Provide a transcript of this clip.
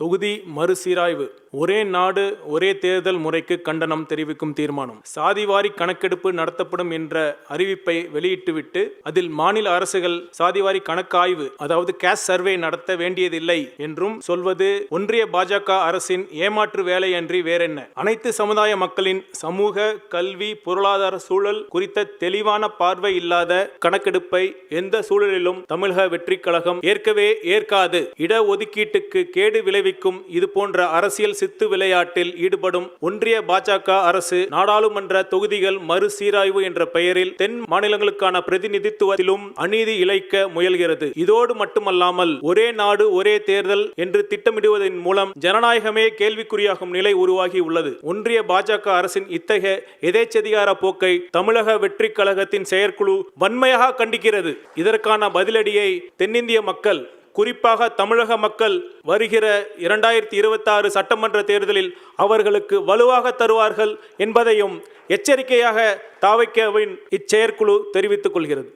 தொகுதி மறுசீராய்வு. ஒரே நாடு ஒரே தேர்தல் முறைக்கு கண்டனம் தெரிவிக்கும் தீர்மானம். சாதிவாரி கணக்கெடுப்பு நடத்தப்படும் என்ற அறிவிப்பை வெளியிட்டுவிட்டு அதில் மாநில அரசுகள் சாதிவாரி கணக்காய்வு அதாவது கேஷ் சர்வே நடத்த வேண்டியதில்லை என்றும் சொல்வது ஒன்றிய பாஜக அரசின் ஏமாற்று வேலையன்றி வேறென்ன. அனைத்து சமுதாய மக்களின் சமூக கல்வி பொருளாதார சூழல் குறித்த தெளிவான பார்வை இல்லாத கணக்கெடுப்பை எந்த சூழலிலும் தமிழக வெற்றி கழகம் ஏற்கவே ஏற்காது. இடஒதுக்கீட்டுக்கு கேடு விளைவிக்கும். இது போன்ற அரசியல் சித்து விளையாட்டில் ஈடுபடும் ஒன்றிய பாஜக அரசு நாடாளுமன்ற தொகுதிகள் மறுசீராய்வு என்ற பெயரில் தென் மாநிலங்களுக்கான பிரதிநிதித்துவத்திலும் அநீதி இழைக்க முயல்கிறது. இதோடு மட்டுமல்லாமல் ஒரே நாடு ஒரே தேர்தல் என்று திட்டமிடுவதன் மூலம் ஜனநாயகமே கேள்விக்குறியாகும் நிலை உருவாகி உள்ளது. ஒன்றிய பாஜக அரசின் இத்தகைய எதேச்சதிகார போக்கை தமிழக வெற்றி கழகத்தின் செயற்குழு வன்மையாக கண்டிக்கிறது. இதற்கான பதிலடியை தென்னிந்திய மக்கள் குறிப்பாக தமிழக மக்கள் வருகிற இரண்டாயிரத்தி இருபத்தாறு சட்டமன்ற தேர்தலில் அவர்களுக்கு வலுவாக தருவார்கள் என்பதையும் எச்சரிக்கையாக தாவைக்கவின் இச்செயற்குழு தெரிவித்துக் கொள்கிறது.